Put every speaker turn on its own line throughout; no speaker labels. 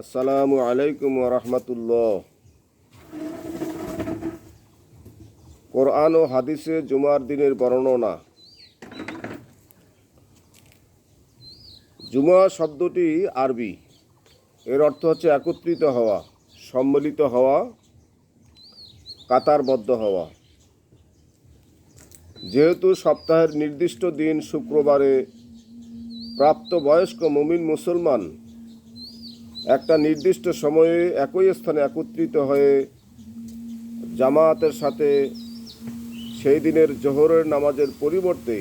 আসসালামু আলাইকুম রহমতুল্লাহ। কোরআন ও হাদিসে জুমার দিনের বর্ণনা। জুমা শব্দটি আরবি। এর অর্থ হচ্ছে একত্রিত হওয়া, সম্মিলিত হওয়া, কাতারবদ্ধ হওয়া। যেহেতু সপ্তাহের নির্দিষ্ট দিন শুক্রবারে প্রাপ্তবয়স্ক মুমিন মুসলমান একটা নির্দিষ্ট সময়ে একই স্থানে একত্রিত হয়ে জামায়াতের সাথে সেই দিনের জোহরের নামাজের পরিবর্তে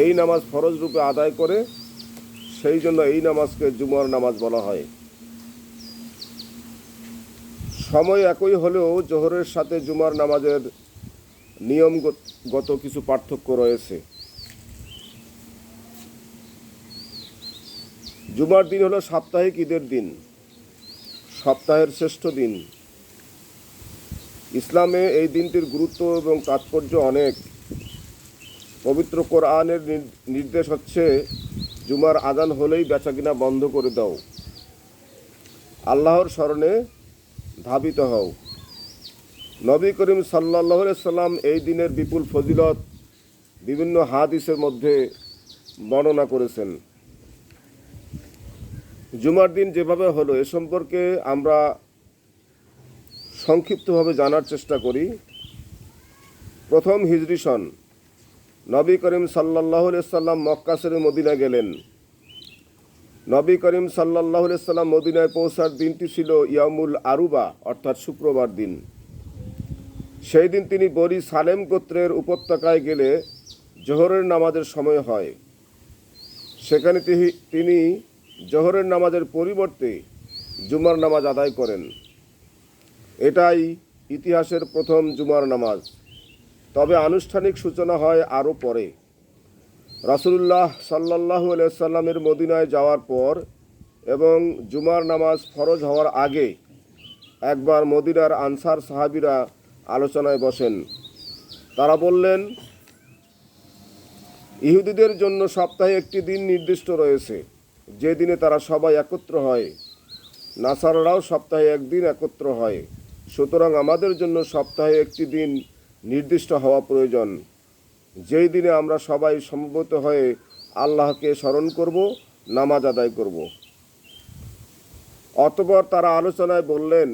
এই নামাজ ফরজ রূপে আদায় করে, সেই জন্য এই নামাজকে জুমার নামাজ বলা হয়। সময় একই হলেও জোহরের সাথে জুমার নামাজের নিয়মগত কিছু পার্থক্য রয়েছে। জুমার দিন হলো সাপ্তাহিক ঈদের দিন। সপ্তাহের শ্রেষ্ঠ দিন। ইসলামে এই দিনটির গুরুত্ব এবং তাৎপর্য অনেক। পবিত্র কোরআনের নির- নির্দেশ হচ্ছে, জুমার আজান হলেই বেচাকিনা বন্ধ করে দাও। আল্লাহর স্মরণে ধাবিত হও। নবী করিম সাল্লাহ সাল্লাম এই দিনের বিপুল ফজিলত বিভিন্ন হাদিসের মধ্যে বর্ণনা করেছেন। জুমার দিন যেভাবে হলো, এ সম্পর্কে আমরা সংক্ষিপ্তভাবে জানার চেষ্টা করি। প্রথম হিজরি সন, নবী করিম সাল্লাহ সাল্লাম মক্কা ছেড়ে মদিনা গেলেন। নবী করিম সাল্লাহ সাল্লাম মদিনায় পৌঁছার দিনটি ছিল ইয়ামুল আরুবা, অর্থাৎ শুক্রবার দিন। সেই দিন তিনি বরি সালেম গোত্রের উপত্যকায় গেলে জোহরের নামাজের সময় হয়। সেখানে তিনি জোহরের নামাজের পরিবর্তে জুমার নামাজ আদায় করেন। এটাই ইতিহাসের প্রথম জুমার নামাজ। তবে আনুষ্ঠানিক সূচনা হয় আরও পরে। রাসুলুল্লাহ সাল্লাহ সাল্লামের মদিনায় যাওয়ার পর এবং জুমার নামাজ ফরজ হওয়ার আগে একবার মদিনার আনসার সাহাবিরা আলোচনায় বসেন। তারা বললেন, ইহুদিদের জন্য সপ্তাহে একটি দিন নির্দিষ্ট রয়েছে। যে দিনে তারা সবাই একত্র হয়, নাসারারাও সপ্তাহে একদিন একত্র হয়। সুতরাং আমাদের জন্য সপ্তাহে একটি দিন নির্দিষ্ট হওয়া প্রয়োজন। যেই দিনে আমরা সবাই সমবেত হয়ে আল্লাহকে স্মরণ করব, নামাজ আদায় করব। অতপর তারা আলোচনায় বললেন,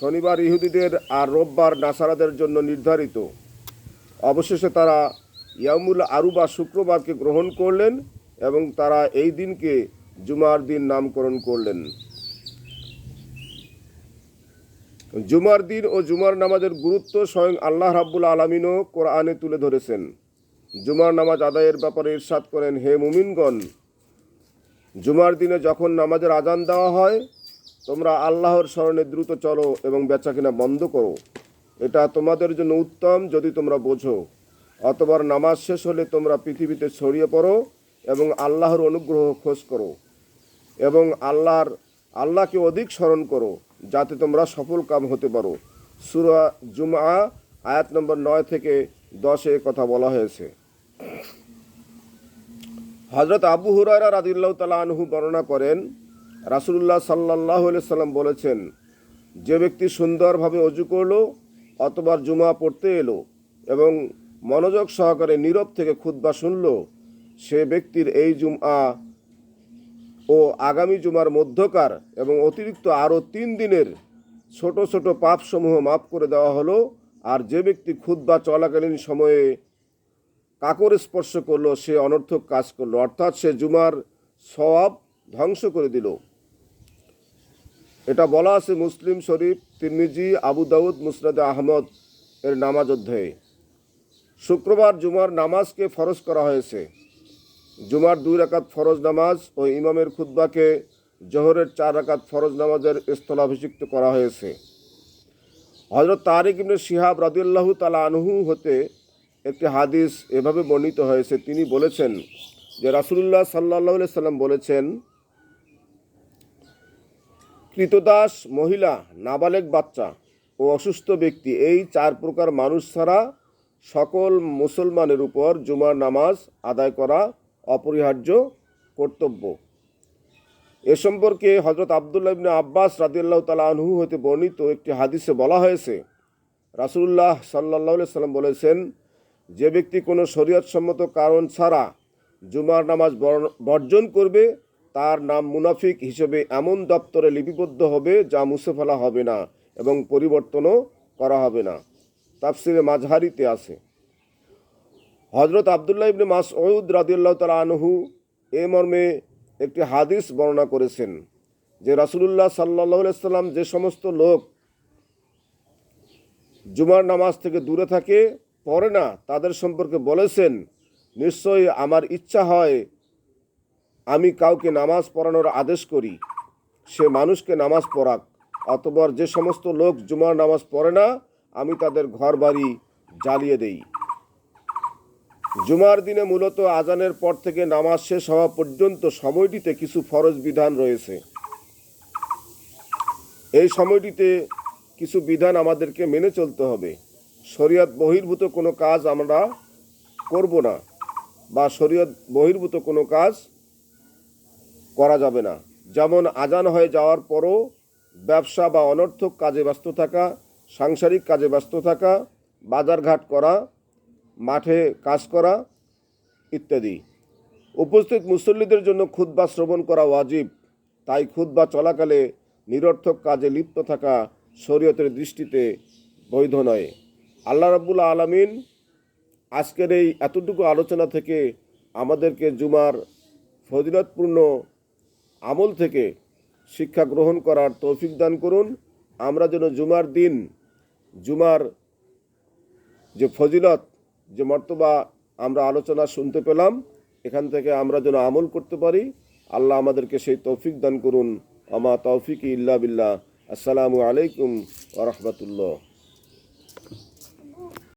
শনিবার ইহুদিদের আর রোববার নাসারাদের জন্য নির্ধারিত। অবশেষে তারা ইয়ামুল আরুবা শুক্রবারকে গ্রহণ করলেন এবং তারা এই দিনকে জুমার দিন নামকরণ করলেন। জুমার দিন ও জুমার নামাজের গুরুত্ব স্বয়ং আল্লাহ রাব্বুল আলমিনও কোরআনে তুলে ধরেছেন। জুমার নামাজ আদায়ের ব্যাপারে ইরশাদ করেন, হে মুমিনগণ, জুমার দিনে যখন নামাজের আজান দেওয়া হয়, তোমরা আল্লাহর স্মরণে দ্রুত চলো এবং বেচাকিনা বন্ধ করো। এটা তোমাদের জন্য উত্তম যদি তোমরা বোঝো। অতবার নামাজ শেষ হলে তোমরা পৃথিবীতে ছড়িয়ে পড়ো এবং আল্লাহর অনুগ্রহ খোঁজ করো। এবং আল্লাহর, আল্লাহকে অধিক স্মরণ করো, যাতে তোমরা সফল কাম হতে পারো। সুরা জুমা আয়াত নম্বর নয় থেকে দশে কথা বলা হয়েছে। হজরত আবু হুরায়রা রাদিল্লাহ তালা আনহু বর্ণনা করেন, রাসুলুল্লাহ সাল্লাহ সাল্লাম বলেছেন, যে ব্যক্তি সুন্দরভাবে অজু করল, অতবার জুমা পড়তে এলো এবং মনোযোগ সহকারে নীরব থেকে খুদ্া শুনল, সে ব্যক্তির এই জুমা ও আগামী জুমার মধ্যকার এবং অতিরিক্ত আরও তিন দিনের ছোট ছোট পাপসমূহ মাফ করে দেওয়া হলো। আর যে ব্যক্তি খুদ্া চলাকালীন সময়ে কাকর স্পর্শ করল, সে অনর্থক কাজ করল। অর্থাৎ সে জুমার সওয়াব ধ্বংস করে দিল। এটা বলা আছে মুসলিম শরীফ, তিরমিজি, আবু দাউদ, মুসনাদে আহমদ এর নামাজ অধ্যায়ে। শুক্রবার জুমার নামাজকে ফরজ করা হয়েছে। জুমার দুই রাকাত ফরজ নামাজ ও ইমামের খুদ্বাকে জোহরের চার রাকাত ফরজ নামাজের স্থলাভিষিক্ত করা হয়েছে। হজরত তারিক ইবনে শিহাব রাদিল্লাহু তালা আনহু হতে একটি হাদিস এভাবে বর্ণিত হয়েছে। তিনি বলেছেন যে রাসুলুল্লাহ সাল্লাহ সাল্লাম বলেছেন, কৃতদাস মহিলা, নাবালেক বাচ্চা ও অসুস্থ ব্যক্তি, এই চার প্রকার মানুষ ছাড়া সকল মুসলমানের উপর জুমার নামাজ আদায় করা অপরিহার্য কর্তব্য। এ সম্পর্কে হজরত আবদুল্লাহ ইবনে আব্বাস রাদিয়াল্লাহু তালা আনহু হতে বর্ণিত একটি হাদিসে বলা হয়েছে, রাসূলুল্লাহ সাল্লাল্লাহু আলাইহি সাল্লাম বলেছেন, যে ব্যক্তি কোনো শরীয়তসম্মত কারণ ছাড়া জুমার নামাজ বর- বর্জন করবে, তার নাম মুনাফিক হিসেবে এমন দপ্তরে লিপিবদ্ধ হবে যা মুছে ফেলা হবে না এবং পরিবর্তনও করা হবে না। তাফসিরে মাঝহারিতে আছে। হজরত আবদুল্লাহ ইবনে মাসউদ রাদিয়াল্লাহ তালা আনহু এ মর্মে একটি হাদিস বর্ণনা করেছেন যে রাসূলুল্লাহ সাল্লাহ সাল্লাম যে সমস্ত লোক জুমার নামাজ থেকে দূরে থাকে পড়ে না তাদের সম্পর্কে বলেছেন, নিশ্চয়ই আমার ইচ্ছা হয় আমি কাউকে নামাজ পড়ানোর আদেশ করি। সে মানুষকে নামাজ পড়াক। অতবার যে সমস্ত লোক জুমার নামাজ পড়ে না, আমি তাদের ঘর বাড়ি জ্বালিয়ে দেই। জুমার দিনে মূলত আজানের পর থেকে নামাজ শেষ হওয়া পর্যন্ত সময়টিতে কিছু ফরজ বিধান রয়েছে। এই সময়টিতে কিছু বিধান আমাদেরকে মেনে চলতে হবে। শরীয়ত বহির্ভূত কোনো কাজ আমরা করব না বা শরীয়ত বহির্ভূত কোনো কাজ করা যাবে না। যেমন আজান হয়ে যাওয়ার পরও ব্যবসা বা অনর্থক কাজে ব্যস্ত থাকা, সাংসারিক কাজে ব্যস্ত থাকা, বাজারঘাট করা মাঠে কাজ করা ইত্যাদি। উপস্থিত মুসল্লিদের জন্য খুতবা শ্রবণ করা ওয়াজিব, তাই খুতবা চলাকালে নিরর্থক কাজে লিপ্ত থাকা শরীয়তের দৃষ্টিতে বৈধ নয়। আল্লাহ রাব্বুল আলামিন আজকের এই এতটুকু আলোচনা থেকে আমাদেরকে জুমার ফজিলতপূর্ণ আমল থেকে শিক্ষা গ্রহণ করার তৌফিক দান করুন। আমরা যেন জুমার দিন, জুমার যে ফজিলত যে মর্তবা আমরা আলোচনা শুনতে পেলাম, এখান থেকে আমরা যেন আমল করতে পারি। আল্লাহ আমাদেরকে সেই তৌফিক দান করুন। আমা তৌফিক ইল্লা বিল্লাহ। আসসালামু আলাইকুম ওরহমতুল্লাহ